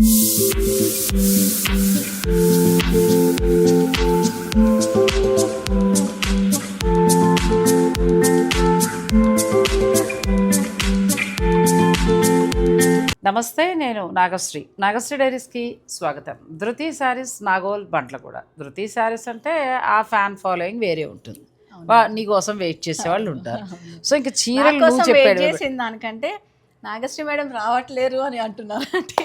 నమస్తే నేను నాగశ్రీ. నాగశ్రీ డైరీస్కి స్వాగతం. ధృతి శారీస్ నాగోల్ బంట్ల కూడా. ధృతి శారీస్ అంటే ఆ ఫ్యాన్ ఫాలోయింగ్ వేరే ఉంటుంది. నీ కోసం వెయిట్ చేసే వాళ్ళు ఉంటారు సో ఇంకా చీరలు చెప్పాడు దానికంటే నాగశ్రీ మేడం రావట్లేరు అని అంటున్నారు అంటే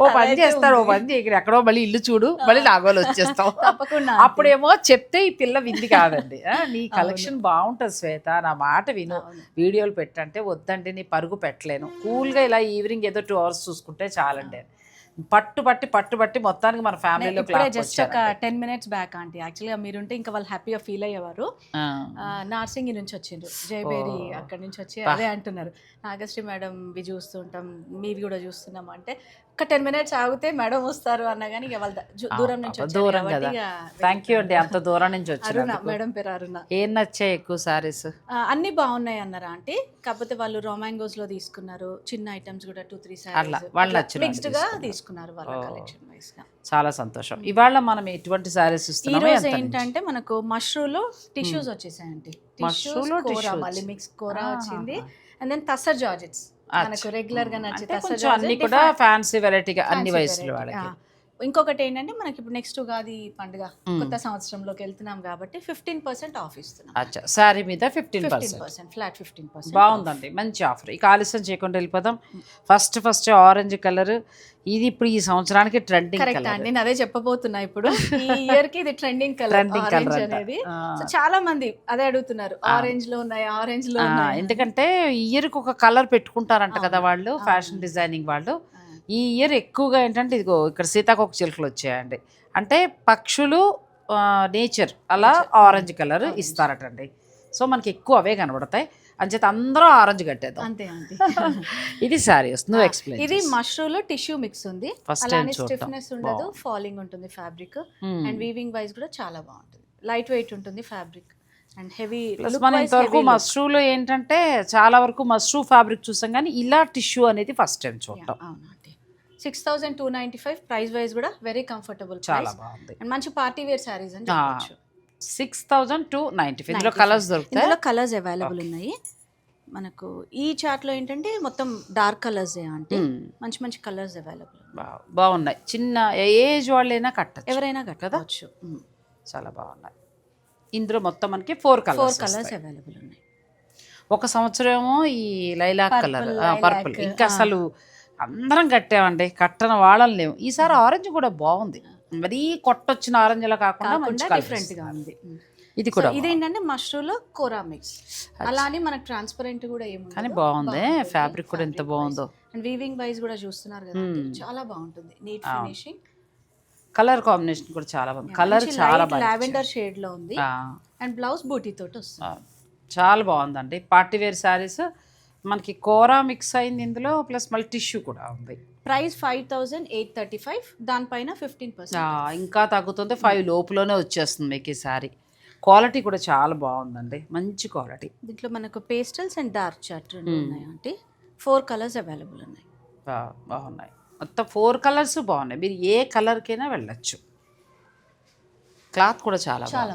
ఓ పని చేస్తారు ఓ. పని ఇక్కడ ఎక్కడో మళ్ళీ ఇల్లు చూడు మళ్ళీ నాగోలు వచ్చేస్తావు తప్పకుండా అప్పుడేమో చెప్తే ఈ పిల్ల వింది కాదండి. నీ కలెక్షన్ బాగుంటుంది శ్వేత నా మాట విను. వీడియోలు పెట్టంటే వద్దంటే నీ పరుగు పెట్టలేను. కూల్గా ఇలా ఈవినింగ్ ఏదో టూ అవర్స్ చూసుకుంటే చాలండి. పట్టు పట్టి పట్టు పట్టి మొత్తానికి మన ఫ్యామిలీలో జస్ట్ ఒక టెన్ మినిట్స్ బ్యాక్ ఆంటీ. యాక్చువల్గా మీరుంటే ఇంకా వాళ్ళు హ్యాపీగా ఫీల్ అయ్యేవారు. ఆ, నార్సింగి నుంచి వచ్చిండ్రు. జయబేరి. అక్కడి నుంచి వచ్చి. అదే అంటున్నారు. నాగశ్రీ మేడం వి చూస్తుంటాం మీవి కూడా చూస్తున్నాం అంటే ఒక టెన్ మినిట్స్ ఆగితే మేడం వస్తారు అన్న కానీ ఇక వాళ్ళ దూరం నుంచి వచ్చారు దూరం కదా. థ్యాంక్ యూ అండి అంత దూరం నుంచి వచ్చినందుకు మేడం పేరు అరుణ ఏం నచ్చాయి ఎక్కువ సారీస్ అన్ని బాగున్నాయి అన్నారా ఆంటీ కాకపోతే వాళ్ళు రొమాంగోస్లో తీసుకున్నారు చిన్న ఐటమ్స్ కూడా టూ త్రీ అట్లా, వాళ్ళు మిక్స్డ్గా తీసుకున్నారు. వాళ్ళ. కలెక్షన్ వైస్గా చాలా సంతోషం ఇవాళ మనం ఎటువంటి సారీస్ ఈ రోజు? ఏంటంటే మనకు మష్రూమ్లో టిష్యూస్ వచ్చేసాయండి Mushroom లో టిష్యూస్ కూర. మళ్ళీ మిక్స్ కూర. వచ్చింది అండ్ దెన్ తసర్ జార్జెట్స్. మనకు రెగ్యులర్గా నచ్చే అంటే తసర్ కొంచెం అన్ని కూడా ఫ్యాన్సీ వెరైటీగా అన్ని వయసులో వాళ్ళకి. ఇంకొకటి ఏంటంటే మనకి ఇప్పుడు నెక్స్ట్ ఉగాది పండుగ. కొత్త సంవత్సరంలోకి వెళ్తున్నాం కాబట్టి ఫిఫ్టీన్ పర్సెంట్ ఆఫ్ ఇస్తున్నాం. అచ్చా సారీ మీద fifteen percent flat fifteen percent బాగుందండి మంచి ఆఫర్ ఇక ఆలస్యం చేయకుండా వెళ్ళిపోదాం. ఫస్ట్ ఫస్ట్ ఆరెంజ్ కలర్ ఇది ఇప్పుడు ఈ సంవత్సరానికి ట్రెండింగ్ కరెక్ట్ కలర్ అండి నేను అదే చెప్పబోతున్నా ఇప్పుడు. ఈ ఇయర్కి ఇది trending colour trending colour orange అనేది. సో చాలా మంది అదే అడుగుతున్నారు ఆరెంజ్లో ఉన్నాయి ఆరెంజ్లో ఉన్నాయి. ఎందుకంటే ఈ ఇయర్కి ఒక కలర్ పెట్టుకుంటారంట కదా వాళ్ళు ఫ్యాషన్ డిజైనింగ్ వాళ్ళు. ఈ ఇయర్ ఎక్కువగా ఏంటంటే ఇదిగో ఇక్కడ సీతాకోక చిలుకలు వచ్చాయండి. అంటే పక్షులు నేచర్ అలా ఆరెంజ్ కలర్ ఇస్తారటండి. సో మనకి ఎక్కువ అవే కనబడతాయి. అంచేత అందరూ ఆరెంజ్ కట్టేద్దాం. అంతే అంతే. ఇది సారీ నువ్వు ఎక్స్ప్లెయిన్ ఇది మష్రూమ్లో టిష్యూ మిక్స్ ఉంది. అలానే చూడటం. స్టిఫ్నెస్ ఉండదు ఫాలింగ్ ఉంటుంది ఫ్యాబ్రిక్. అండ్ వీవింగ్ వైజ్ కూడా చాలా బాగుంటుంది. లైట్ వెయిట్ ఉంటుంది ఫ్యాబ్రిక్. అండ్ హెవీ మనం ఇంతవరకు మష్రూలో ఏంటంటే చాలా వరకు మష్రూ ఫ్యాబ్రిక్ చూసాం కానీ ఇలా టిష్యూ అనేది ఫస్ట్ టైం చూడటం. Six thousand two ninety five price wise కూడా వెరీ కంఫర్టబుల్ చాలా బాగుంది. అండ్ మంచి పార్టీ వేర్ శారీస్ అని చెప్పొచ్చు. Six thousand two ninety five ఇందులో కలర్స్ దొరుకుతాయి? ఇందులో కలర్స్ అవైలబుల్ ఉన్నాయి. మనకు ఈ చార్ట్లో ఏంటంటే మొత్తం డార్క్ కలర్స్ అంటే. మంచి మంచి కలర్స్ అవైలబుల్ బాగున్నాయి. చిన్న ఏజ్ వాళ్ళైనా కట్టచ్చు. ఎవరైనా కట్టవచ్చు చాలా బాగున్నాయి. ఇందులో మొత్తం మనకి four four colours colours available ఉన్నాయి. ఒక సంవత్సరం ఏమో ఈ లైలాక్ కలర్ పర్పుల్ ఇంకా. అసలు అందరం కట్టామండి. కట్టన వాళ్ళని లేవు ఈసారి ఆరెంజ్ కూడా బాగుంది. మరీ కొట్టొచ్చిన ఆరెంజ్ లా కాకుండా మంచి డిఫరెంట్గా. ఉంది. ఇది కూడా ఇదేంటంటే మష్రూమ్లో కోరా మిక్స్ అలా అని మనకు ట్రాన్స్పరెంట్ కూడా ఏముంది కానీ బాగుంది. ఫ్యాబ్రిక్ కూడా ఎంత బాగుందో. అండ్ వీవింగ్ వైజ్ కూడా చూస్తున్నారు కదా మ్మ్. చాలా బాగుంటుంది. నీట్. ఫినిషింగ్ కలర్ కాంబినేషన్ కూడా చాలా బాగుంది. కలర్ చాలా బాగా లావెండర్ షేడ్లో ఉంది. అండ్ బ్లౌజ్ బూటీ తోటి వస్తుంది. చాలా బాగుందండి. పార్టీ వేర్ శారీస్ మనకి కోరా మిక్స్ అయింది ఇందులో ప్లస్ మళ్ళీ టిష్యూ కూడా ఉంది. Price five thousand eight thirty five దానిపైన ఫిఫ్టీన్ పర్సెంట్ ఇంకా తగ్గుతుంది. ఫైవ్ లోపులోనే వచ్చేస్తుంది మీకు ఈ శారీ క్వాలిటీ కూడా చాలా బాగుందండి. మంచి క్వాలిటీ. దీంట్లో మనకు పేస్టల్స్ అండ్ డార్క్ చార్ట్ రెండు ఉన్నాయి అంటే ఫోర్ కలర్స్ అవైలబుల్ ఉన్నాయి. బాగున్నాయి. మొత్తం ఫోర్ కలర్స్ బాగున్నాయి. మీరు ఏ కలర్కైనా వెళ్ళచ్చు. క్లాత్ కూడా చాలా చాలా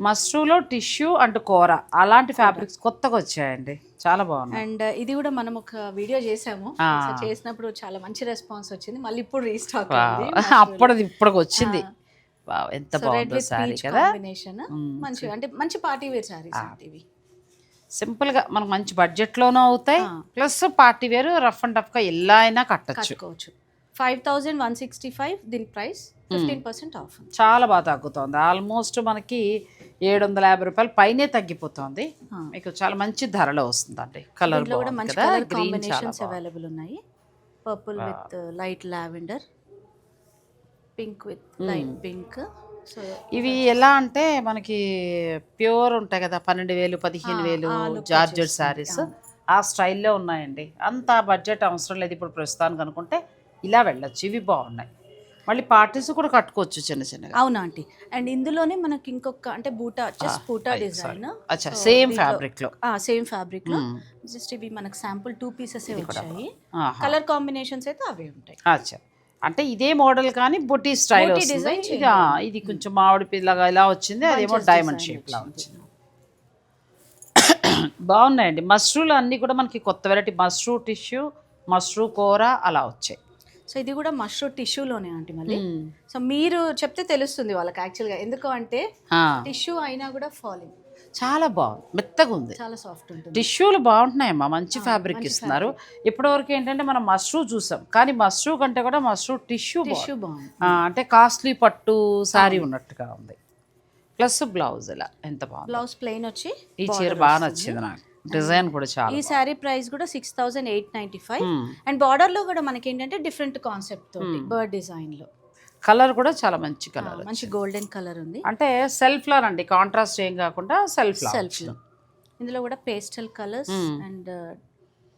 బాగుంది మస్ట్రూలో టిష్యూ అండ్ కూర. అలాంటి ఫ్యాబ్రిక్స్ కొత్తగా వచ్చాయండి. చాలా బాగున్నాయి. అండ్ ఇది కూడా మనం ఒక వీడియో చేసాము. చేసినప్పుడు చాలా మంచి రెస్పాన్స్ వచ్చింది. మళ్ళీ ఇప్పుడు రీస్టాక్. అప్పుడు ఇప్పటికి వచ్చింది. ఎంత బాగుందో సారీ కదా. కాంబినేషన్ మ్మ్. మంచి అంటే మంచి పార్టీ వేర్ సారీస్ అంటే ఇవి. సింపుల్గా మనకు మంచి బడ్జెట్ లోనూ అవుతాయి. Plus party wear rough and టఫ్గా ఎలా అయినా కట్టచ్చు. Five thousand one sixty five దీని ప్రైస్ ఫిఫ్టీన్ పర్సెంట్ ఆఫ్. చాలా బాగా తగ్గుతోంది. ఆల్మోస్ట్ మనకి ఏడు వందల యాభై రూపాయలు పైనే తగ్గిపోతుంది. మీకు చాలా మంచి ధరలో వస్తుందండి. కలర్ కూడా మంచి కలర్ కాంబినేషన్స్. అవైలబుల్ ఉన్నాయి. Purple with light lavender pink with light pink ఇవి ఎలా అంటే మనకి ప్యూర్ ఉంటాయి కదా పన్నెండు వేలు పదిహేను వేలు జార్జెట్ వచ్చేస్తుంది. శారీస్. ఆ స్టైల్లో ఉన్నాయండి. అంత బడ్జెట్ అవసరం లేదు. ఇప్పుడు ప్రస్తుతానికి అనుకుంటే ఇలా వెళ్ళొచ్చు. ఇవి బాగున్నాయి. మళ్ళీ పార్టీస్ కూడా కట్టుకోవచ్చు చిన్న చిన్నగా. అవునా ఆంటీ? అండ్ ఇందులోనే మనకి ఇంకొక అంటే బూటా జస్ట్ బూటా డిజైన్ అచ్చా సేమ్ ఫ్యాబ్రిక్లో. సేమ్ ఫ్యాబ్రిక్లో. మ్మ్. జస్ట్ ఇవి మనకు శాంపుల్ టూ పీసెస్ వచ్చాయి. కలర్ కాంబినేషన్స్ అయితే అవే ఉంటాయి. అచ్చా. అంటే ఇదే మోడల్ కానీ బొట్టి స్టైల్ వస్తుంది. ఇది కొంచెం మామిడి పిల్లగా ఇలా వచ్చింది అదేమో డైమండ్ షేప్ లా వచ్చింది. బాగున్నాయండి. మష్రూలు అన్నీ కూడా మనకి కొత్త వెరైటీ మష్రూ టిష్యూ మష్రూ కూర అలా వచ్చాయి. సో ఇది కూడా మష్రూమ్ టిష్యూలోనే ఆంటీ మళ్ళీ. సో మీరు చెప్తే తెలుస్తుంది వాళ్ళకి యాక్చువల్గా. ఎందుకు అంటే టిష్యూ అయినా కూడా ఫాలింగ్. చాలా బాగుంది. మెత్తగా ఉంది. చాలా సాఫ్ట్ ఉంటుంది. టిష్యూలు బాగుంటున్నాయమ్మా. మంచి ఫ్యాబ్రిక్ ఇస్తున్నారు. ఇప్పటివరకు ఏంటంటే మనం మష్రూ చూసాం. కానీ మష్రూ కంటే కూడా మష్రూ టిష్యూ టిష్యూ బాగుంది. అంటే కాస్ట్లీ పట్టు శారీ ఉన్నట్టుగా ఉంది. ప్లస్ బ్లౌజ్ ఇలా ఎంత బాగుంది. బ్లౌజ్ ప్లెయిన్ వచ్చి ఈ చీర బాగా నచ్చింది నాకు. డిజైన్ కూడా చాలా ఈ శారీ ప్రైస్ కూడా six thousand eight ninety five. And బార్డర్లో కూడా మనకి ఏంటంటే డిఫరెంట్ కాన్సెప్ట్ తోటి బర్డ్ డిజైన్లో. కలర్ కూడా చాలా మంచి కలర్ మంచి గోల్డెన్ కలర్ ఉంది. అంటే సెల్ఫ్లో అండి కాంట్రాస్ట్ ఏం కాకుండా సెల్ఫ్ సెల్ఫ్ ఇందులో కూడా పేస్టల్ కలర్స్ అండ్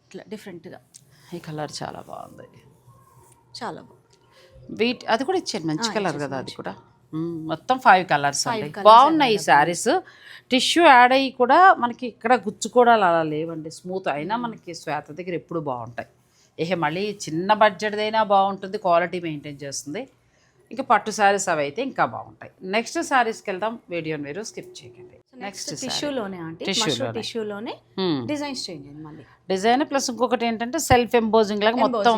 ఇట్లా డిఫరెంట్గా. ఈ కలర్ చాలా బాగుంది. చాలా బాగుంది. వీట్ అది కూడా ఇచ్చాను మంచి కలర్ కదా అది కూడా. మొత్తం ఫైవ్ కలర్స్ బాగున్నాయి ఈ శారీస్. టిష్యూ యాడ్ అయ్యి కూడా మనకి ఇక్కడ గుచ్చుకోవడాలు అలా లేవండి. స్మూత్ అయినా మనకి శ్వేత దగ్గర ఎప్పుడు బాగుంటాయి. ఏ మళ్ళీ చిన్న బడ్జెట్దైనా బాగుంటుంది క్వాలిటీ మెయింటైన్ చేస్తుంది. ఇంకా పట్టు శారీస్ అవి అయితే ఇంకా బాగుంటాయి. నెక్స్ట్ శారీస్కి వెళ్దాం. వీడియోని మీరు స్కిప్ చేయకండి. నెక్స్ట్ టిష్యూలోనే. టిష్యూలోనే డిజైన్స్ చేంజ్ మళ్ళీ. డిజైన్ ప్లస్ ఇంకొకటి ఏంటంటే సెల్ఫ్ ఎంబోజింగ్ లాగా మొత్తం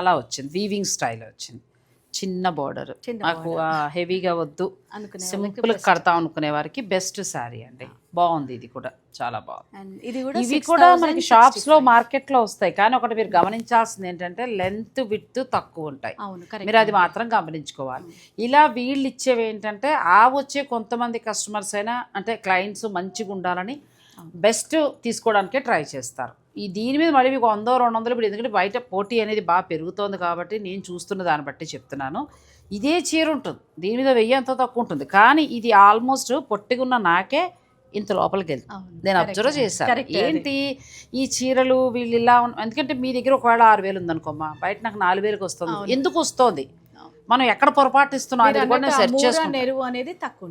అలా వచ్చింది. వీవింగ్ స్టైల్ వచ్చింది. చిన్న బోర్డర్. నాకు హెవీగా వద్దు. సింపుల్ కడతాం అనుకునే వారికి బెస్ట్ శారీ అండి. బాగుంది ఇది కూడా. చాలా బాగుంది. ఇది కూడా ఇవి కూడా మనకి షాప్స్లో మార్కెట్లో వస్తాయి. కానీ ఒకటి మీరు గమనించాల్సింది ఏంటంటే లెంత్ విత్ తక్కువ ఉంటాయి. మీరు అది మాత్రం గమనించుకోవాలి. ఇలా వీళ్ళు ఇచ్చేవి ఏంటంటే ఆ వచ్చే కొంతమంది కస్టమర్స్ అయినా అంటే క్లయింట్స్ మంచిగా ఉండాలని బెస్ట్ తీసుకోవడానికే ట్రై చేస్తారు. ఈ దీని మీద మళ్ళీ మీకు వందో రెండు వందలు ఇప్పుడు ఎందుకంటే బయట పోటీ అనేది బాగా పెరుగుతోంది కాబట్టి నేను చూస్తున్న దాన్ని బట్టి చెప్తున్నాను ఇదే చీర ఉంటుంది దీని మీద వెయ్యి అంత తక్కువ ఉంటుంది కానీ ఇది ఆల్మోస్ట్ పొట్టిగున్న నాకే ఇంత లోపలికి వెళ్తుంది నేను అబ్జర్వ్. చేశాను. ఏంటి ఈ చీరలు వీళ్ళు ఇలా ఎందుకంటే మీ దగ్గర ఒకవేళ ఆరు వేలు ఉందనుకోమ్మా బయట నాకు నాలుగు వేలకు వస్తుంది. ఎందుకు వస్తుంది. మనం ఎక్కడ పొరపాటు ఇస్తున్నాం మీరు అది కూడా నేను అన్నట్టు ఆ సెర్చ్ మూర చేసుకుంటాను నెరువు అనేది తక్కువ.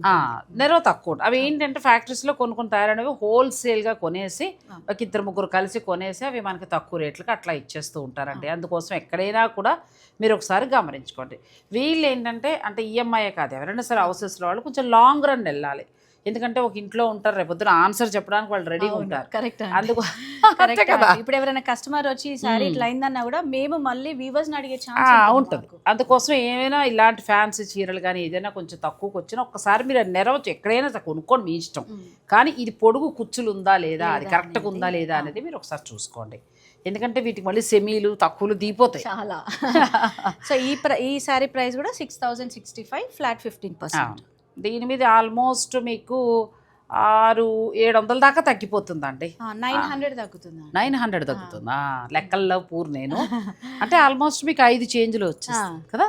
నెరవ తక్కువ. అవి ఏంటంటే ఫ్యాక్టరీస్లో కొన్ని కొన్ని తయారైనవి హోల్సేల్గా కొనేసి. ఒక ఇద్దరు ముగ్గురు కలిసి కొనేసి అవి మనకి తక్కువ రేట్లకి అట్లా ఇచ్చేస్తూ ఉంటారండి అందుకోసం ఎక్కడైనా కూడా మీరు ఒకసారి గమనించుకోండి వీళ్ళు ఏంటంటే అంటే ఈఎంఐ కాదు ఎవరైనా సరే హౌసెస్లో వాళ్ళు కొంచెం లాంగ్ రన్ వెళ్ళాలి ఎందుకంటే ఒక ఇంట్లో ఉంటారు రేపు పొద్దున ఆన్సర్ చెప్పడానికి వాళ్ళు రెడీగా ఉంటారు. అండి. అందుకు కదా అండి. ఇప్పుడు ఎవరైనా కస్టమర్ వచ్చి సారీ ఇట్లా అయిందన్నా కూడా మేము మళ్ళీ వీవర్స్ అడిగే ఛాన్స్ ఉంటుంది అందుకోసం ఏమైనా ఇలాంటి ఫ్యాన్సీ చీరలు కానీ ఏదైనా కొంచెం తక్కువకి వచ్చినా ఒక్కసారి మీరు నెరవచ్చు ఎక్కడైనా కొనుక్కోండి మీ ఇష్టం. కానీ ఇది పొడుగు కుచ్చులు ఉందా లేదా అది కరెక్ట్గా ఉందా లేదా అనేది మీరు ఒకసారి చూసుకోండి. ఎందుకంటే వీటికి మళ్ళీ సెమీలు తక్కువలు దీపోతాయి చాలా. సో ఈ ప్ర ఈ సారీ ప్రైస్ కూడా six thousand sixty five flat fifteen percent దీని మీద ఆల్మోస్ట్ మీకు ఆరు ఏడు వందల దాకా తగ్గిపోతుందండి. నైన్ హండ్రెడ్ తగ్గుతుంది నైన్ హండ్రెడ్ తగ్గుతుంది? లెక్కల్లో పూర్ నేను. అంటే ఆల్మోస్ట్ మీకు ఐదు చేంజ్లు వచ్చేస్తాయి కదా?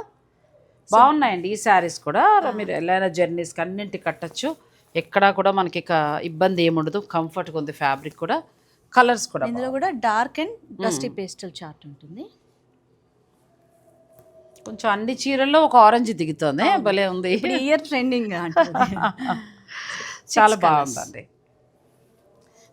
బాగున్నాయండి ఈ శారీస్ కూడా. మీరు వెళ్ళైనా జర్నీస్కి అన్నింటి కట్టచ్చు. ఎక్కడా కూడా మనకి ఇక ఇబ్బంది ఏముండదు కంఫర్ట్గా ఉంది ఫ్యాబ్రిక్ కూడా. కలర్స్ కూడా ఇందులో కూడా dark and dusty pastel chart ఉంటుంది. కొంచెం అన్ని చీరల్లో ఒక ఆరెంజ్ దిగుతుంది. భలే ఉంది. ఇయర్ ట్రెండింగ్ చాలా బాగుందండి.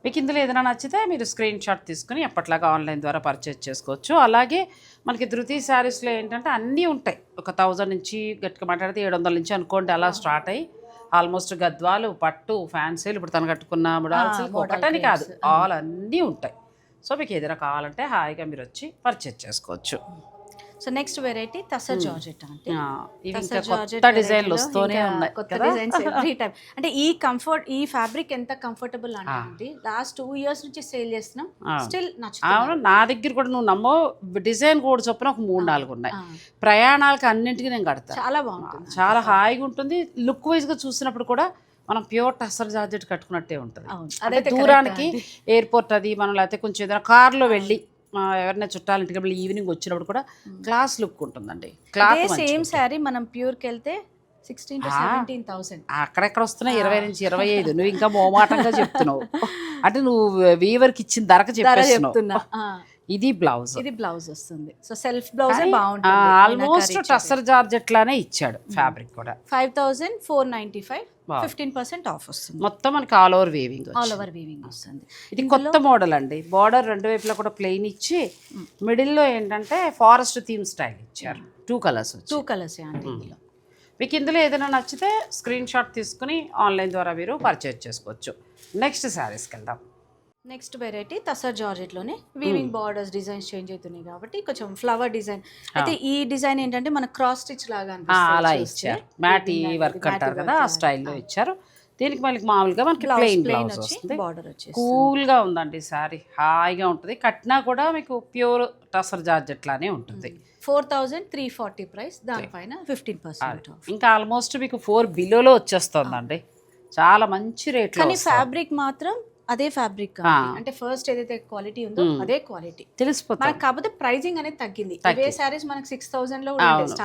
మీకు ఇందులో ఏదైనా నచ్చితే మీరు స్క్రీన్ షాట్ తీసుకుని ఎప్పట్లాగా ఆన్లైన్ ద్వారా పర్చేజ్ చేసుకోవచ్చు. అలాగే మనకి ధృతి శారీస్లో ఏంటంటే అన్నీ ఉంటాయి. ఒక థౌజండ్ నుంచి గట్టిగా మాట్లాడితే ఏడు వందల నుంచి అనుకోండి అలా స్టార్ట్ అయ్యి ఆల్మోస్ట్ గద్వాలు పట్టు ఫ్యాన్సీలు ఇప్పుడు తను కట్టుకున్న ఒకటని కాదు. ఆల్ అన్నీ ఉంటాయి. సో మీకు ఏదైనా కావాలంటే హాయిగా మీరు వచ్చి పర్చేజ్ చేసుకోవచ్చు. So next variety tussar georgette అంటే కొత్త డిజైన్లు వస్తూనే ఉన్నాయి కొత్త కదా? డిజైన్స్ ఎవ్రీ టైం అంటే ఈ కంఫర్ట్ ఈ ఫ్యాబ్రిక్ ఎంత కంఫర్టబుల్ అంటే లాస్ట్ టూ ఇయర్స్ నుంచి సేల్ చేస్తున్నాం. స్టిల్ అవును నా దగ్గర కూడా నువ్వు నమ్మో డిజైన్ కూడా చొప్పున ఒక మూడు నాలుగు ఉన్నాయి. ప్రయాణాలకి అన్నింటికి నేను కడతాను చాలా బాగుంటుంది. చాలా హాయిగా ఉంటుంది. లుక్ వైజ్గా చూసినప్పుడు కూడా మనం ప్యూర్ టస్సర్ జార్జెట్ కట్టుకున్నట్టే ఉంటుంది. అదైతే దూరానికి ఎయిర్పోర్ట్ అది మనం లేకపోతే కొంచెం ఏదైనా కార్లో వెళ్ళి ఎవరైనా చుట్టాల ఇంటికి వెళ్ళి ఈవినింగ్ వచ్చినప్పుడు కూడా క్లాస్ లుక్ ఉంటుందండి. మంచిగా సేమ్. శారీ మనం ప్యూర్కి వెళ్తే సిక్స్టీన్ టు. సెవెంటీన్ థౌసండ్ అక్కడెక్కడ వస్తున్నాయి? ఇరవై నుంచి ఇరవై ఐదు. నువ్వు ఇంకా మోమాటంగా చెప్తున్నావు. అంటే నువ్వు వీవర్కి ఇచ్చిన ధరకు ధర చెప్పేస్తున్నావు. చెప్తున్నా. ఆ. ఇది బ్లౌజ్. ఇది బ్లౌజ్ వస్తుంది. సో సెల్ఫ్ బ్లౌజ్ బాగుంటుంది. ఆల్మోస్ట్ టస్సర్ జార్జెట్ లానే ఇచ్చాడు ఫ్యాబ్రిక్ కూడా. Five thousand four ninety five. Fifteen percent off వస్తుంది. మొత్తం మనకి all over weaving all over weaving వస్తుంది. ఇది కొత్త మోడల్ అండి. బార్డర్ రెండు వైపులా కూడా ప్లెయిన్ ఇచ్చి మిడిల్లో ఏంటంటే ఫారెస్ట్ థీమ్ స్టైల్ ఇచ్చారు. టూ కలర్స్ టూ కలర్స్ అండి ఇందులో. మీకు ఇందులో ఏదైనా నచ్చితే స్క్రీన్ షాట్ తీసుకుని ఆన్లైన్ ద్వారా మీరు పర్చేజ్ చేసుకోవచ్చు. నెక్స్ట్ శారీస్కి వెళ్దాం. నెక్స్ట్ వెరైటీ తసర్ జార్జెట్లోనే వీవింగ్ బార్డర్స్ డిజైన్స్ చేంజ్ అవుతున్నాయి కాబట్టి కొంచెం ఫ్లవర్ డిజైన్ అయితే ఈ డిజైన్ ఏంటంటే మన క్రాస్ స్టిచ్ లాగా అలా. ఇచ్చారు. మ్యాటీ వర్క్ అంటారు కదా ఆ స్టైల్లో ఇచ్చారు. దీనికి మనకి మామూలుగా మనకి ప్లెయిన్ బ్లౌజ్ వస్తుంది. బార్డర్ వచ్చేసి కూల్గా ఉందండి సారీ హాయిగా ఉంటుంది. కట్టినా కూడా మీకు ప్యూర్ టసర్ జార్జెట్ లానే ఉంటుంది. Four thousand three forty price దానిపైన ఫిఫ్టీన్ పర్సెంట్ ఇంకా ఆల్మోస్ట్ మీకు ఫోర్ బిలోలో వచ్చేస్తుందండి. చాలా మంచి రేట్లో కానీ ఫ్యాబ్రిక్ మాత్రం అదే ఫ్యాబ్రిక్. అంటే ఫస్ట్ ఏదైతే క్వాలిటీ ఉందో అదే క్వాలిటీ తెలిసిపోతుంది. మనకి కాకపోతే ప్రైజింగ్ అనేది తగ్గింది. ఇవే సారీస్ మనకి సిక్స్ థౌసండ్లో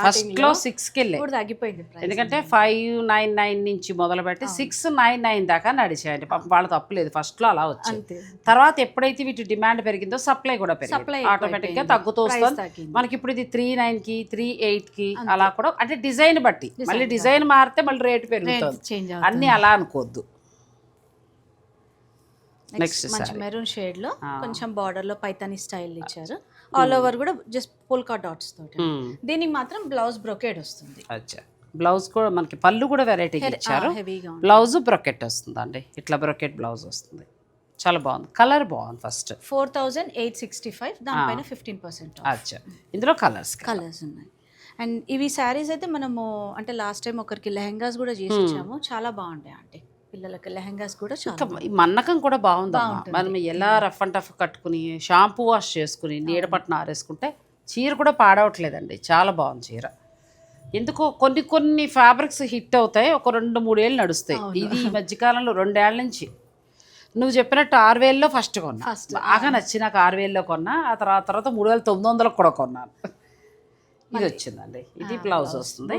ఫస్ట్లో సిక్స్కి వెళ్ళాయి ఇప్పుడు తగ్గిపోయింది ఎందుకంటే ఫైవ్ నైన్ నైన్ నుంచి మొదలు పెట్టి సిక్స్ నైన్ నైన్ దాకా నడిచాయండి. వాళ్ళ తప్పులేదు ఫస్ట్లో అలా వచ్చింది. తర్వాత ఎప్పుడైతే వీటి డిమాండ్ పెరిగిందో సప్లై కూడా పెరిగింది. ఆటోమేటిక్గా. తగ్గుతూ వస్తుంది. మనకి ఇప్పుడు ఇది త్రీ నైన్కి త్రీ ఎయిట్కి అలా కూడా అంటే డిజైన్ బట్టి. మళ్ళీ డిజైన్ మారితే మళ్ళీ రేట్ పెరుగుతుంది. అన్ని అలా అనుకోవద్దు. నెక్స్ట్ మంచి. మెరూన్ షేడ్లో కొంచెం బార్డర్లో పైతాని స్టైల్ ఇచ్చారు. ఆల్ ఓవర్ కూడా జస్ట్ పుల్కా డాట్స్ తోటి. Hmm. దీనికి మాత్రం బ్లౌజ్ బ్రొకేడ్ వస్తుంది. అచ్చా. బ్లౌజ్ కూడా మనకి పళ్ళు కూడా వెరైటీగా ఇచ్చారు. బ్లౌజ్ బ్రొకెట్ వస్తుందండి. ఇట్లా బ్రొకెట్ బ్లౌజ్ వస్తుంది. చాలా బాగుంది. కలర్ బాగుంది first four thousand eight sixty five దానిపైన ఫిఫ్టీన్ పర్సెంట్ అచ్చా. ఇందులో కలర్స్ కలర్స్ ఉన్నాయి. అండ్ ఇవి శారీస్ అయితే మనము అంటే లాస్ట్ టైం ఒకరికి లెహంగాస్ కూడా చేసి ఇచ్చాము చాలా బాగుంటాయి అంటే పిల్లలకి లెహంగాస్ కూడా మన్నకం కూడా బాగుందమ్మా. మనం ఎలా రఫ్ అండ్ టఫ్ కట్టుకుని షాంపూ వాష్ చేసుకుని నీడ పట్టున ఆరేసుకుంటే చీర కూడా పాడవట్లేదండి. చాలా బాగుంది చీర. ఎందుకో కొన్ని కొన్ని ఫ్యాబ్రిక్స్ హిట్ అవుతాయి. ఒక రెండు మూడేళ్ళు నడుస్తాయి. ఇది ఈ మధ్యకాలంలో రెండేళ్ళ నుంచి. నువ్వు చెప్పినట్టు ఆరు వేలలో ఫస్ట్ కొన్నా బాగా నచ్చి నాకు ఆరు వేలలో కొన్నా. ఆ తర్వాత తర్వాత మూడు వేల తొమ్మిది వందలకు కూడా కొన్నాను ఇది వచ్చిందండి. ఇది బ్లౌజ్ వస్తుంది.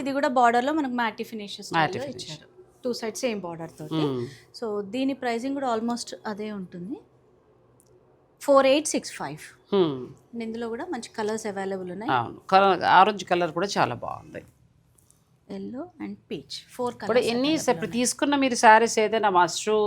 ఇది కూడా బార్డర్లో మనకు మ్యాటి ఫినిష్ ఇచ్చారు. టూ సైడ్ సేమ్ బార్డర్ తోటి. మ్మ్. సో దీని ప్రైసింగ్ కూడా ఆల్మోస్ట్ అదే ఉంటుంది. Four eight six five. ఇందులో కూడా మంచి కలర్స్ అవైలబుల్ ఉన్నాయి. అవును. కలర్ ఆరెంజ్ కలర్ కూడా చాలా బాగుంది. Yellow and peach four colours ఎన్ని ఇప్పుడు తీసుకున్న మీరు శారీస్ ఏదైనా మష్రూ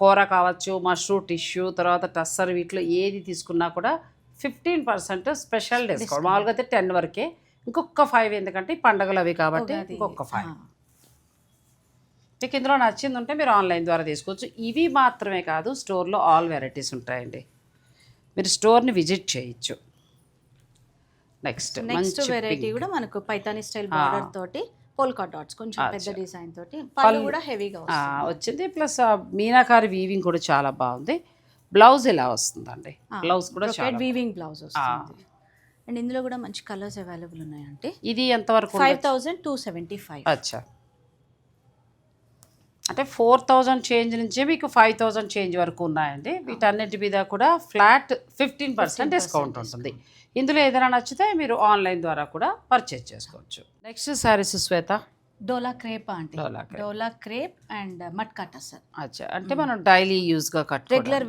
కూర కావచ్చు మష్రూ టిష్యూ తర్వాత టస్సర్ వీటిలో ఏది తీసుకున్నా కూడా ఫిఫ్టీన్ పర్సెంట్ స్పెషల్ డిస్కౌంట్ మామూలుగా అయితే టెన్ వరకే. ఇంకొక ఫైవ్ ఎందుకంటే పండగలు అవి కాబట్టి ఇంకొక ఫైవ్ మీకు ఇందులో నచ్చింది ఉంటే మీరు ఆన్లైన్ ద్వారా తీసుకోవచ్చు. ఇవి మాత్రమే కాదు స్టోర్లో ఆల్ వెరైటీస్ ఉంటాయండి. మీరు స్టోర్ని విజిట్ చేయొచ్చు. నెక్స్ట్ నెక్స్ట్ వెరైటీ కూడా మనకు పైతాని స్టైల్ బార్డర్ తోటి పోల్కా డాట్స్ కొంచెం పెద్ద డిజైన్ తోటి. పళ్ళు కూడా హెవీగా వచ్చింది. ప్లస్ మీనాకారి వీవింగ్ కూడా చాలా బాగుంది. బ్లౌజ్ ఇలా వస్తుందండి? బ్లౌజ్ కూడా చాలా వీవింగ్ బ్లౌజ్ వస్తుంది. అండ్ ఇందులో కూడా మంచి కలర్స్ అవైలబుల్ ఉన్నాయంటే ఇది ఎంతవరకు five thousand two seventy five అచ్చా. అంటే ఫోర్ థౌజండ్ చేంజ్ నుంచి మీకు ఫైవ్ థౌజండ్ చేంజ్ వరకు ఉన్నాయండి. వీటన్నిటి మీద కూడా ఫ్లాట్ ఫిఫ్టీన్ పర్సెంట్ డిస్కౌంట్ ఉంటుంది. ఇందులో ఏదైనా నచ్చితే మీరు ఆన్లైన్ ద్వారా కూడా పర్చేజ్ చేసుకోవచ్చు. నెక్స్ట్ శారీస్ శ్వేత డోలా క్రేప్ అంటే డోలా. డోలా క్రేప్ అండ్ మట్కా టసర్ అచ్చా. అంటే మనం డైలీ యూస్గా కట్టు రెగ్యులర్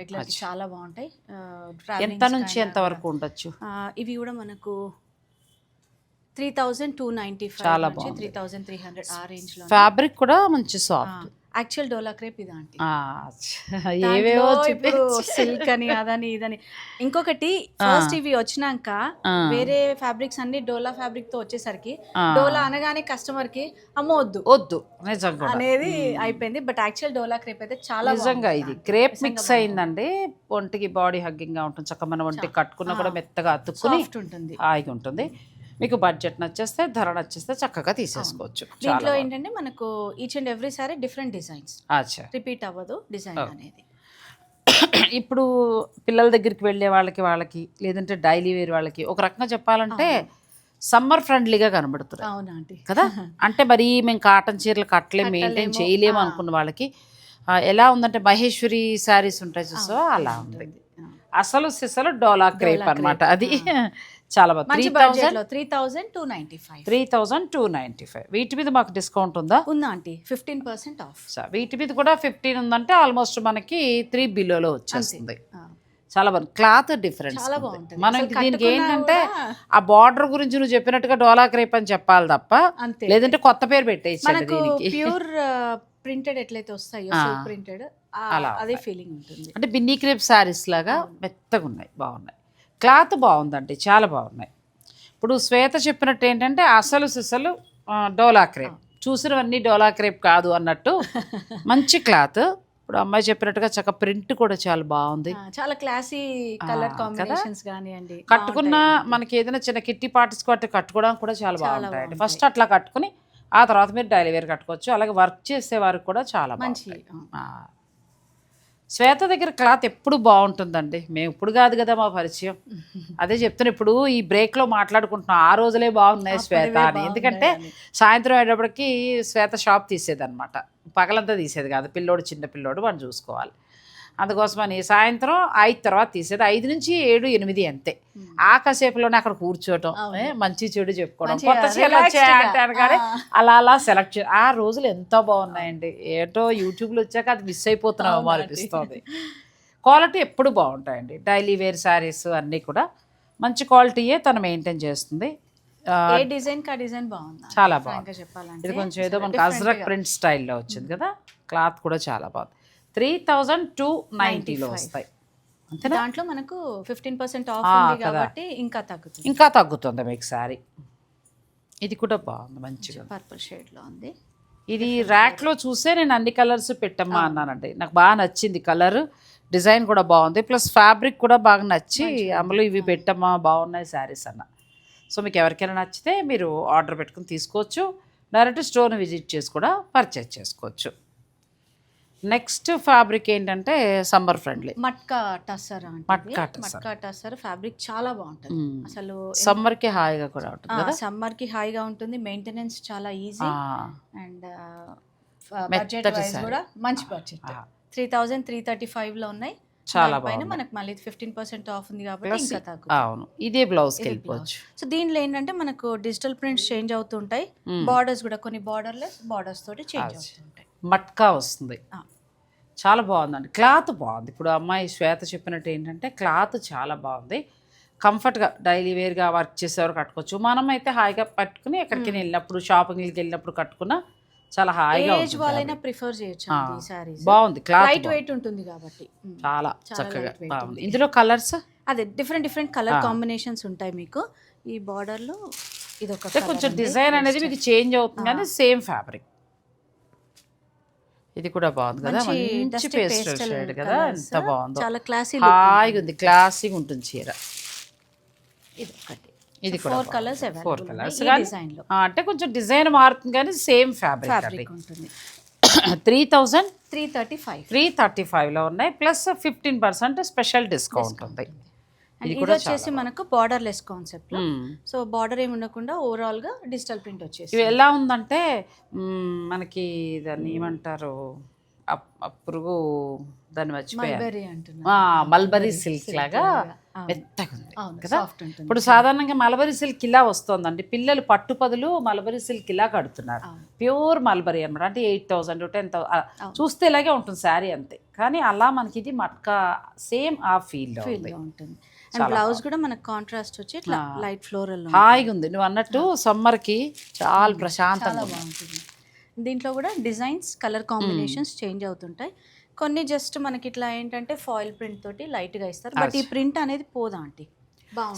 రెగ్యులర్ చాలా బాగుంటాయి. ఎంత నుంచి ఎంత వరకు ఉండొచ్చు? ఇవి కూడా మనకు త్రీ థౌజండ్ టూ నైంటీ చాలా త్రీ థౌజండ్ త్రీ హండ్రెడ్ ఆ రేంజ్లో ఫ్యాబ్రిక్ కూడా మంచి సాఫ్ట్. యాక్చువల్ డోలా క్రేప్ ఇది ఏవేవో సిల్క్ అని అదని ఇదని. ఇంకొకటి ఫస్ట్ ఇవి వచ్చినాక వేరే ఫ్యాబ్రిక్స్ అన్ని డోలా ఫ్యాబ్రిక్తో వచ్చేసరికి డోలా అనగానే కస్టమర్కి అమ్మో వద్దు. వద్దు నిజంగా. అనేది అయిపోయింది. బట్ యాక్చువల్ డోలా క్రేప్ అయితే చాలా నిజంగా ఇది. క్రేప్ మిక్స్ అయిందండి. ఒంటికి బాడీ హగ్గింగ్గా ఉంటుంది. చక్కగా మన ఒంటికి కట్టుకున్నా కూడా మెత్తగా అతుక్కుని ఉంటుంది. హాయిగా ఉంటుంది. మీకు బడ్జెట్ నచ్చేస్తే ధర నచ్చేస్తే చక్కగా తీసేసుకోవచ్చు. దీంట్లో ఏంటంటే మనకు each and every sari different designs అచ్చా. రిపీట్ అవ్వదు డిజైన్ అనేది. ఇప్పుడు పిల్లల దగ్గరికి వెళ్ళే వాళ్ళకి వాళ్ళకి లేదంటే డైలీ వేర్ వాళ్ళకి ఒక రకంగా చెప్పాలంటే సమ్మర్ ఫ్రెండ్లీగా కనబడుతుంది అవునా ఆంటీ కదా? అంటే మరి మేము కాటన్ చీరలు కట్టలేము మెయింటైన్ చేయలేము అనుకున్న వాళ్ళకి ఎలా ఉందంటే మహేశ్వరి శారీస్ ఉంటాయి చూసా అలా ఉంది అసలు సిసలు డోలా క్రేప్ అన్నమాట అది. చాలా బాగా. త్రీ లో three thousand two ninety five three thousand two ninety five వీటి మీద మాకు డిస్కౌంట్ ఉందా? ఉందా aunty? Fifteen percent off so వీటి మీద కూడా ఫిఫ్టీన్ ఉందంటే ఆల్మోస్ట్ మనకి త్రీ బిలోలో వచ్చేస్తుంది. చాలా బాగుంది. Cloth difference. మనం దీనికి ఏంటంటే ఆ బార్డర్ గురించి నువ్వు చెప్పినట్టుగా డోలా క్రేప్ అని చెప్పాలి తప్ప లేదంటే కొత్త పేరు దీనికి. ప్యూర్ ప్రింటెడ్ ఎట్లయితే వస్తాయో ప్రింటెడ్ అలా అదే ఫీలింగ్ ఉంటుంది. అంటే బిన్నీ క్రేప్ శారీస్ లాగా మెత్తగా ఉన్నాయి బాగున్నాయి. క్లాత్ బాగుందండి చాలా బాగున్నాయి ఇప్పుడు శ్వేత చెప్పినట్టు ఏంటంటే అసలు సిసలు డోలా క్రేప్ చూసినవన్నీ డోలా క్రేప్ కాదు అన్నట్టు మంచి క్లాత్ ఇప్పుడు అమ్మాయి చెప్పినట్టుగా చక్క ప్రింట్ కూడా చాలా బాగుంది చాలా క్లాసీ కలర్? కాంబినేషన్స్ కానివ్వండి కట్టుకున్న. మనకి ఏదైనా చిన్న కిట్టి పార్టీస్ కట్టి కట్టుకోవడానికి కూడా చాలా బాగుంటాయండి బాగుంటాయి. ఫస్ట్ అట్లా కట్టుకుని ఆ తర్వాత మీరు డైలీ వేర్ కట్టుకోవచ్చు అలాగే వర్క్ చేసే వారికి కూడా చాలా మంచి. శ్వేత దగ్గర క్లాత్ ఎప్పుడు బాగుంటుందండి. మేము ఇప్పుడు కాదు కదా మా పరిచయం. అదే చెప్తున్నా ఇప్పుడు ఈ బ్రేక్లో మాట్లాడుకుంటున్నాం. ఆ రోజులే బాగున్నాయి శ్వేత అని. ఎందుకంటే. సాయంత్రం అయ్యేటప్పటికి శ్వేత షాప్ తీసేది అనమాట పగలంతా తీసేది కాదు. పిల్లోడు చిన్న పిల్లోడు వాడిని చూసుకోవాలి. అందుకోసమని సాయంత్రం ఐదు తర్వాత తీసేది. ఐదు నుంచి ఏడు ఎనిమిది అంతే. ఆ కాసేపులోనే అక్కడ కూర్చోవటం మంచి చెడు చెప్పుకోవడం. కొత్త చీరలు కానీ. అలా అలా సెలెక్ట్ ఆ రోజులు ఎంతో బాగున్నాయండి. ఏటో యూట్యూబ్లో వచ్చాక అది మిస్ అయిపోతున్నామో. అనిపిస్తుంది. క్వాలిటీ ఎప్పుడు బాగుంటాయండి. డైలీ వేర్ శారీస్ అన్నీ కూడా మంచి క్వాలిటీయే తను మెయింటైన్ చేస్తుంది. ఏ డిజైన్ కా డిజైన్ బాగుంది? చాలా బాగుంది. ఇది కొంచెం ఏదో మనకి అజ్రక్. ప్రింట్ స్టైల్లో వచ్చింది కదా. క్లాత్ కూడా చాలా బాగుంది. త్రీ థౌజండ్ టూ నైంటీలో 95. వస్తాయి. అంతేనా? దాంట్లో మనకు ఫిఫ్టీన్ పర్సెంట్ ఆఫ్ ఉంది. కాబట్టి ఇంకా తగ్గుతుంది. ఇంకా తగ్గుతుంది మీకు శారీ. ఇది కూడా బాగుంది మంచిగా. పర్పుల్ షేడ్లో ఉంది. ఇది ర్యాక్లో చూసే నేను అన్ని కలర్స్ పెట్టమ్మా అన్నానండి. నాకు బాగా నచ్చింది కలర్ డిజైన్ కూడా బాగుంది. ప్లస్ ఫ్యాబ్రిక్ కూడా బాగా నచ్చి అమలు ఇవి పెట్టమ్మా బాగున్నాయి శారీస్ అన్న. సో మీకు ఎవరికైనా నచ్చితే మీరు ఆర్డర్ పెట్టుకుని తీసుకోవచ్చు. డైరెక్ట్ స్టోర్ని విజిట్ చేసి కూడా పర్చేజ్ చేసుకోవచ్చు. నెక్స్ట్ ఫ్యాబ్రిక్ ఏంటంటే సమ్మర్ ఫ్రెండ్లీ. మట్కా టస్సర్ అంటే మట్కా. మట్కా టస్సర్ ఫ్యాబ్రిక్ చాలా బాగుంటుంది. అసలు సమ్మర్కి హాయిగా కూడా ఉంటుంది సమ్మర్కి హాయిగా ఉంటుంది. మెయింటెనెన్స్ చాలా ఈజీ. And budget wise. కూడా మంచి budget. Three thousand three thirty ఫైవ్లో ఉన్నాయి. చాలా పైన బాగుంది. మనకు మళ్ళీ ఫిఫ్టీన్ పర్సెంట్ ఆఫ్ ఉంది కాబట్టి ఇంకా అవును. ఇదే బ్లౌజ్కి వెళ్ళిపోవచ్చు. సో దీనిలో ఏంటంటే మనకు డిజిటల్ ప్రింట్స్ చేంజ్ అవుతుంటాయి. బార్డర్స్ కూడా కొన్ని బార్డర్లెస్ బార్డర్స్ తోటి చేంజ్. అవుతుంటాయి. మట్కా వస్తుంది. చాలా బాగుందండి. క్లాత్ బాగుంది. ఇప్పుడు అమ్మాయి శ్వేత చెప్పినట్టు ఏంటంటే క్లాత్ చాలా బాగుంది. కంఫర్ట్గా డైలీ వేర్గా వర్క్ చేసేవారు కట్టుకోవచ్చు. మనం అయితే హాయిగా పట్టుకుని ఎక్కడికి వెళ్ళినప్పుడు షాపింగ్కి వెళ్ళినప్పుడు కట్టుకున్నా చాలా హాయిగా ఏజ్ వాళ్ళైనా. ప్రిఫర్ చేయొచ్చు బాగుంది. Cloth light. వెయిట్ ఉంటుంది కాబట్టి. చాలా చక్కగా బాగుంది. ఇందులో కలర్స్ అదే డిఫరెంట్ డిఫరెంట్ కలర్. కాంబినేషన్స్ ఉంటాయి మీకు. ఈ బార్డర్లో ఇది ఒక కొంచెం డిజైన్ అనేది మీకు చేంజ్ అవుతుంది కానీ సేమ్ ఫ్యాబ్రిక్ ఇది కూడా బాగుంది కదా. మంచి పేస్టల్ షేడ్ కదా. ఎంత బాగుందో. చాలా క్లాసీ హాయిగా ఉంది క్లాసీగా ఉంటుంది చీర. ఇది ఒకటి. ఇది కూడా ఫోర్ కలర్స్ ఫోర్ కలర్స్ అంటే కొంచెం డిజైన్ మారుతుంది కానీ సేమ్ ఫ్యాబ్రిక్ ఫ్యాబ్రిక్ ఉంటుంది. Three thousand three thirty five. Three thirty ఫైవ్లో ఉన్నాయి plus fifteen percent special discount ఉంది. ఇది వచ్చేసి మనకు border less concept. So border ఏమి ఉండకుండా ఓవరాల్గా డిజిటల్ ప్రింట్ వచ్చేసి ఇవి ఎలా ఉందంటే మనకి దాన్ని ఏమంటారు అప్- అప్ పురుగు దాన్ని మర్చిపోయాను. మల్బెరీ సిల్క్ లాగా. మెత్తగా ఉంది కదా? ఇప్పుడు సాధారణంగా మలబరీ సిల్క్ ఇలా వస్తుందండి. పిల్లలు పట్టుపదులు మలబరీ సిల్క్ ఇలా కడుతున్నారు. ప్యూర్ మల్బరీ అనమాట అంటే ఎయిట్ థౌసండ్ టెన్ థౌసండ్. చూస్తే ఇలాగే ఉంటుంది శారీ అంతే. కానీ అలా మనకి ఇది మట్కా సేమ్ ఆ ఫీల్ ఉంటుంది. అండ్ బ్లౌజ్ కూడా మనకు కాంట్రాస్ట్ వచ్చి ఇట్లా లైట్ ఫ్లోరల్ హాయిగా ఉంది. నువ్వు అన్నట్టు సమ్మర్కి చాలా ప్రశాంతంగా. బాగుంటుంది. దీంట్లో కూడా డిజైన్స్ కలర్ కాంబినేషన్స్ చేంజ్ అవుతుంటాయి. కొన్ని జస్ట్ మనకి ఇట్లా ఏంటంటే ఫాయిల్ ప్రింట్ తోటి లైట్గా ఇస్తారు. బట్ ఈ ప్రింట్ అనేది పోదా ఆంటీ?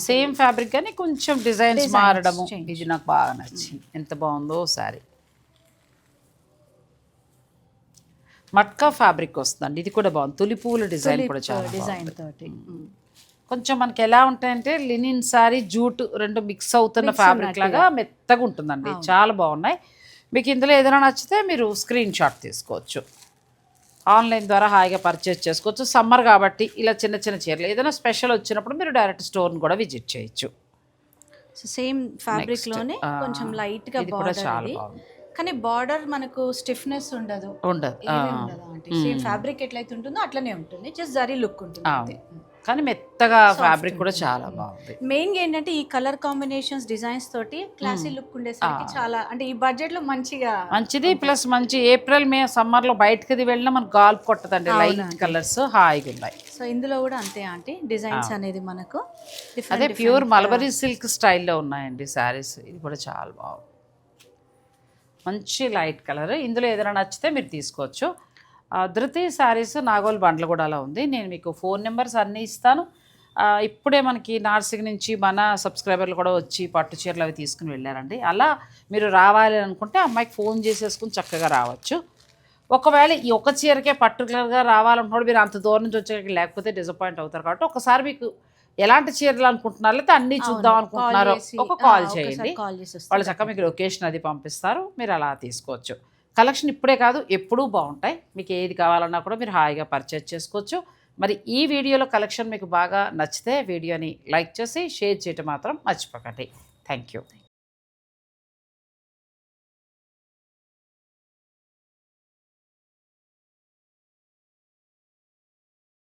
సేమ్ ఫ్యాబ్రిక్ కానీ కొంచెం డిజైన్స్ మారడము. ఇది నాకు బాగా నచ్చింది. ఎంత బాగుందో శారీ మట్కా ఫ్యాబ్రిక్ వస్తుందండి. ఇది కూడా బాగుంది. తులి పువ్వుల డిజైన్ కూడా చాలా డిజైన్. తోటి. కొంచెం మనకి ఎలా ఉంటాయంటే లినిన్ సారీ జూట్ రెండు మిక్స్ అవుతున్న ఫ్యాబ్రిక్ లాగా మెత్తగా ఉంటుందండి. చాలా బాగున్నాయి. మీకు ఇందులో ఏదైనా నచ్చితే మీరు స్క్రీన్ షాట్ తీసుకోవచ్చు. ఆన్లైన్ ద్వారా హాయిగా పర్చేస్ చేసుకోవచ్చు. సమ్మర్ కాబట్టి ఇలా చిన్న చిన్న చీరలు ఏదైనా స్పెషల్ వచ్చినప్పుడు మీరు డైరెక్ట్ స్టోర్ని కూడా విజిట్ చేయొచ్చు. సో సేమ్ ఫ్యాబ్రిక్లోనే కొంచెం లైట్గా బార్డర్ కానీ బార్డర్ మనకు స్టిఫ్నెస్ ఉండదు. ఉండదు. సేమ్ ఫ్యాబ్రిక్ ఎట్లయితే ఉంటుందో అట్లనే ఉంటుంది. జస్ట్ జరీ లుక్ ఉంటుంది. కానీ మెత్తగా ఫ్యాబ్రిక్ కూడా. చాలా బాగుంది. మెయిన్గా ఏంటంటే ఈ కలర్ కాంబినేషన్స్ డిజైన్స్ తోటి క్లాసీ లుక్ ఉండేసరికి ఆ. చాలా అంటే ఈ బడ్జెట్లో మంచిగా మంచిది ప్లస్ మంచి ఏప్రిల్ మే సమ్మర్లో బయటకి వెళ్ళినా మనకు గాల్పు కొట్టదండి. లైట్. కలర్స్ హాయిగా ఉన్నాయి. సో ఇందులో కూడా అంతే ఆంటీ డిజైన్స్ అనేది మనకు అదే ప్యూర్ మలబరీ సిల్క్ స్టైల్లో ఉన్నాయండి శారీస్ ఇది కూడా చాలా బాగుంది. మంచి లైట్ కలర్ ఇందులో ఏదైనా నచ్చితే మీరు తీసుకోవచ్చు. ధృతి శారీస్ నాగోల్ బండ్లు కూడా అలా ఉంది. నేను మీకు ఫోన్ నెంబర్స్ అన్నీ ఇస్తాను. ఇప్పుడే మనకి నార్సింగ్ నుంచి మన సబ్స్క్రైబర్లు కూడా వచ్చి పట్టు చీరలు అవి తీసుకుని వెళ్ళారండి. అలా మీరు రావాలి అనుకుంటే అమ్మాయికి ఫోన్ చేసేసుకుని చక్కగా రావచ్చు. ఒకవేళ ఈ ఒక చీరకే పర్టికులర్గా రావాలనుకున్నప్పుడు మీరు అంత దూరం నుంచి వచ్చే లేకపోతే డిసప్పాయింట్ అవుతారు కాబట్టి ఒకసారి మీకు ఎలాంటి చీరలు అనుకుంటున్నారో లేకపోతే అన్నీ చూద్దాం అనుకుంటున్నారో ఒక కాల్ చేయండి. వాళ్ళు చక్కగా మీకు లొకేషన్ అది పంపిస్తారు. మీరు అలా తీసుకోవచ్చు. కలెక్షన్ ఇప్పుడే కాదు ఎప్పుడూ బాగుంటాయి. మీకు ఏది కావాలన్నా కూడా మీరు హాయిగా పర్చేజ్ చేసుకోవచ్చు. మరి ఈ వీడియోలో కలెక్షన్ మీకు బాగా నచ్చితే వీడియోని లైక్ చేసి షేర్ చేయటం మాత్రం మర్చిపోకండి. Thank you